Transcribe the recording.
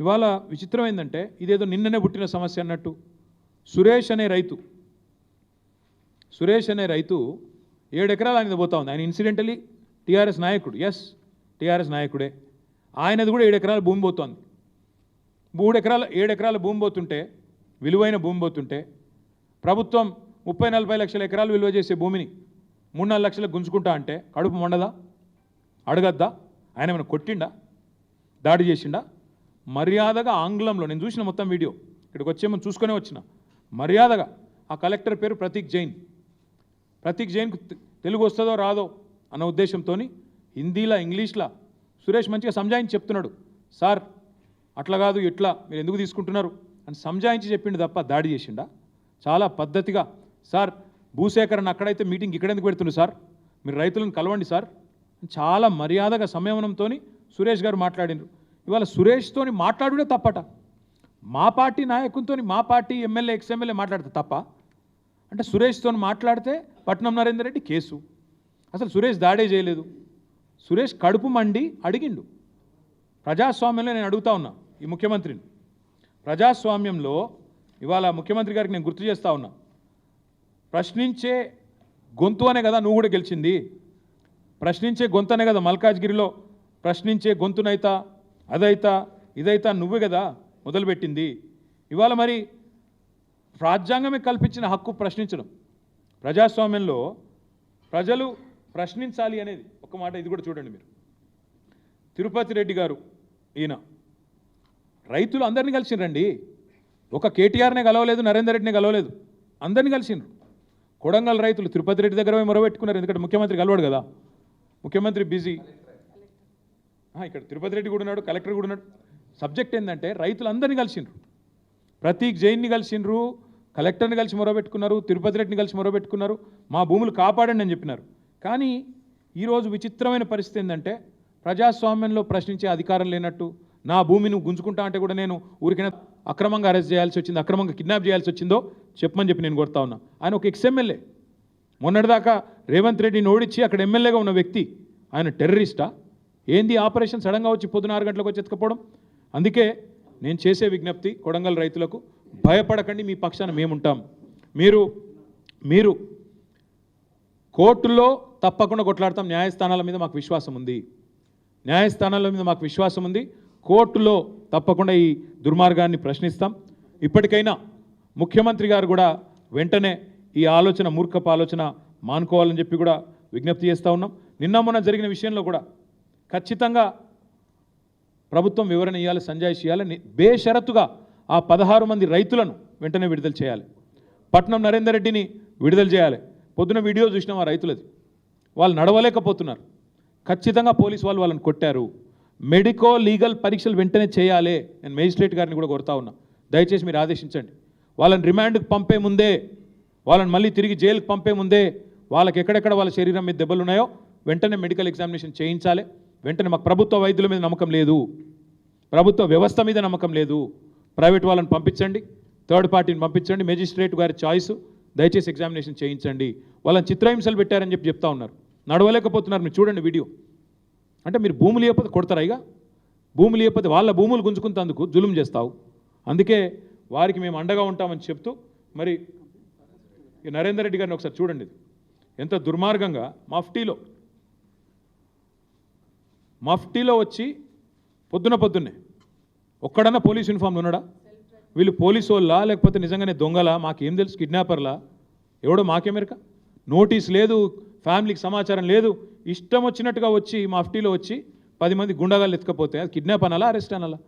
ఇవాళ విచిత్రం ఏంటంటే ఇదేదో నిన్ననే పుట్టిన సమస్య అన్నట్టు. సురేష్ అనే రైతు సురేష్ అనే రైతు ఏడెకరాలు ఎకరాలు ఆయనది పోతా ఉంది. ఆయన ఇన్సిడెంటలీ టీఆర్ఎస్ నాయకుడు. ఎస్ టీఆర్ఎస్ నాయకుడే. ఆయనది కూడా ఏడు భూమి పోతోంది. మూడు ఎకరాల ఏడు భూమి పోతుంటే విలువైన భూమి పోతుంటే ప్రభుత్వం ముప్పై నలభై లక్షల ఎకరాలు విలువ చేసే భూమిని మూడు నాలుగు లక్షలకు గుంజుకుంటా అంటే కడుపు మొండదా? అడగద్దా? ఆయన ఏమైనా కొట్టిండా? దాడి చేసిండా? మర్యాదగా ఆంగ్లంలో నేను చూసిన మొత్తం వీడియో. ఇక్కడికి వచ్చేమో చూసుకునే వచ్చిన. మర్యాదగా. ఆ కలెక్టర్ పేరు ప్రతీక్ జైన్. ప్రతీక్ జైన్కు తెలుగు వస్తుందో రాదో అన్న ఉద్దేశంతో హిందీలా ఇంగ్లీష్లా సురేష్ మంచిగా సంజాయించి చెప్తున్నాడు. సార్ అట్లా కాదు ఇట్లా. మీరు ఎందుకు తీసుకుంటున్నారు? అని సంజాయించి చెప్పిండు తప్ప దాడి చేసిండా? చాలా పద్ధతిగా. సార్ భూసేకరణ అక్కడైతే మీటింగ్ ఇక్కడ ఎందుకు పెడుతుండ్రు సార్? మీరు రైతులను కలవండి సార్. చాలా మర్యాదగా సంయమనంతో సురేష్ గారు మాట్లాడినారు ఇవాళ సురేష్తోని మాట్లాడుడే తప్పట. మా పార్టీ నాయకునితో మా పార్టీ ఎమ్మెల్యే ఎక్స్ఎమ్మెల్యే మాట్లాడితే తప్ప. అంటే సురేష్తో మాట్లాడితే పట్నం నరేందర్ రెడ్డి కేసు. అసలు సురేష్ దాడే చేయలేదు. సురేష్ కడుపు మండి అడిగిండు. ప్రజాస్వామ్యంలో నేను అడుగుతా ఉన్నా ఈ ముఖ్యమంత్రిని. ప్రజాస్వామ్యంలో ఇవాళ ముఖ్యమంత్రి గారికి నేను గుర్తు చేస్తా ఉన్నా. ప్రశ్నించే గొంతు అనే కదా నువ్వు కూడా గెలిచింది. ప్రశ్నించే గొంతనే కదా మల్కాజ్గిరిలో ప్రశ్నించే గొంతునైతా అదైతా ఇదైతా నువ్వే కదా మొదలుపెట్టింది. ఇవాళ మరి రాజ్యాంగమే కల్పించిన హక్కు ప్రశ్నించడం. ప్రజాస్వామ్యంలో ప్రజలు ప్రశ్నించాలి అనేది ఒక మాట ఇది కూడా చూడండి మీరు. తిరుపతి రెడ్డి గారు ఈయన. రైతులు అందరినీ కలిసిండ్రండి ఒక కేటీఆర్నే కలవలేదు నరేందర్ రెడ్డిని కలవలేదు. అందరినీ కలిసిండ్రు కొడంగల్ రైతులు తిరుపతి రెడ్డి దగ్గర మొరబెట్టుకున్నారు ఎందుకంటే ముఖ్యమంత్రి కలవాడు కదా. ముఖ్యమంత్రి బిజీ. ఇక్కడ తిరుపతి రెడ్డి కూడా ఉన్నాడు కలెక్టర్ కూడా ఉన్నాడు. సబ్జెక్ట్ ఏంటంటే రైతులందరినీ కలిసిండ్రు. ప్రతీక్ జైన్ని కలిసిండ్రు కలెక్టర్ని కలిసి మొరబెట్టుకున్నారు తిరుపతి రెడ్డిని కలిసి మొరబెట్టుకున్నారు. మా భూములు కాపాడండి అని చెప్పినారు. కానీ ఈరోజు విచిత్రమైన పరిస్థితి ఏంటంటే ప్రజాస్వామ్యంలో ప్రశ్నించే అధికారం లేనట్టు నా భూమిని గుంజుకుంటా అంటే కూడా నేను ఊరికైనా అక్రమంగా అరెస్ట్ చేయాల్సి వచ్చింది అక్రమంగా కిడ్నాప్ చేయాల్సి వచ్చిందో చెప్పమని చెప్పి నేను కొడతా ఉన్నా. ఆయన ఒక ఎక్స్ఎమ్మెల్యే మొన్నటిదాకా రేవంత్ రెడ్డిని ఓడించి అక్కడ ఎమ్మెల్యేగా ఉన్న వ్యక్తి ఆయన టెర్రరిస్టా ఏంది ఆపరేషన్ సడన్గా వచ్చి పొద్దున ఆరు గంటలకు వచ్చి ఎత్తుకపోవడం? అందుకే నేను చేసే విజ్ఞప్తి కొడంగల్ రైతులకు భయపడకండి మీ పక్షాన మేముంటాం. మీరు మీరు కోర్టులో తప్పకుండా కొట్లాడతాం న్యాయస్థానాల మీద మాకు విశ్వాసం ఉంది. న్యాయస్థానాల మీద మాకు విశ్వాసం ఉంది. కోర్టులో తప్పకుండా ఈ దుర్మార్గాన్ని ప్రశ్నిస్తాం. ఇప్పటికైనా ముఖ్యమంత్రి గారు కూడా వెంటనే ఈ ఆలోచన మూర్ఖపు ఆలోచన మానుకోవాలని చెప్పి కూడా విజ్ఞప్తి చేస్తూ ఉన్నాం. నిన్న మొన్న జరిగిన విషయంలో కూడా ఖచ్చితంగా ప్రభుత్వం వివరణ ఇవ్వాలి సంజాయిష్ ఇవ్వాలి బేషరతుగా ఆ పదహారు మంది రైతులను వెంటనే విడుదల చేయాలి. పట్నం నరేందర్ రెడ్డిని విడుదల చేయాలి. పొద్దున వీడియో చూసినాం ఆ రైతులది. వాళ్ళు నడవలేకపోతున్నారు. ఖచ్చితంగా పోలీసు వాళ్ళు వాళ్ళని కొట్టారు. మెడికో లీగల్ పరీక్షలు వెంటనే చేయాలి నేను మేజిస్ట్రేట్ గారిని కూడా కొడతా ఉన్నా. దయచేసి మీరు ఆదేశించండి. వాళ్ళని రిమాండ్కి పంపే ముందే వాళ్ళని మళ్ళీ తిరిగి జైలుకి పంపే ముందే వాళ్ళకి ఎక్కడెక్కడ వాళ్ళ శరీరం మీద దెబ్బలు ఉన్నాయో వెంటనే మెడికల్ ఎగ్జామినేషన్ చేయించాలి. వెంటనే మాకు ప్రభుత్వ వైద్యుల మీద నమ్మకం లేదు. ప్రభుత్వ వ్యవస్థ మీద నమ్మకం లేదు. ప్రైవేట్ వాళ్ళని పంపించండి. థర్డ్ పార్టీని పంపించండి. మెజిస్ట్రేట్ గారి చాయిస్. దయచేసి ఎగ్జామినేషన్ చేయించండి. వాళ్ళని చిత్రహింసలు పెట్టారని చెప్పి చెప్తా ఉన్నారు. నడవలేకపోతున్నారు మీరు చూడండి వీడియో. అంటే మీరు భూములు లేకపోతే కొడతారా ఇక? భూములు లేకపోతే వాళ్ళ భూములు గుంజుకుంటేందుకు జులుం చేస్తావు. అందుకే వారికి మేము అండగా ఉంటామని చెప్తూ మరి ఈ నరేందర్ రెడ్డి గారిని ఒకసారి చూడండి. ఎంత దుర్మార్గంగా మఫ్టీలో మఫ్టీలో వచ్చి పొద్దున పొద్దున్నే ఒక్కడన్నా పోలీస్ యూనిఫామ్లు ఉన్నాడా? వీళ్ళు పోలీసు వాళ్ళా? లేకపోతే నిజంగానే దొంగలా? మాకేం తెలుసు కిడ్నాపర్లా? ఎవడో మాకేమెరక నోటీస్ లేదు ఫ్యామిలీకి సమాచారం లేదు. ఇష్టం వచ్చినట్టుగా వచ్చి మఫ్టీలో వచ్చి పది మంది గుండగాళ్ళు ఎత్తుకపోతే అది కిడ్నాప్ అనాలా అరెస్ట్ అనాలా?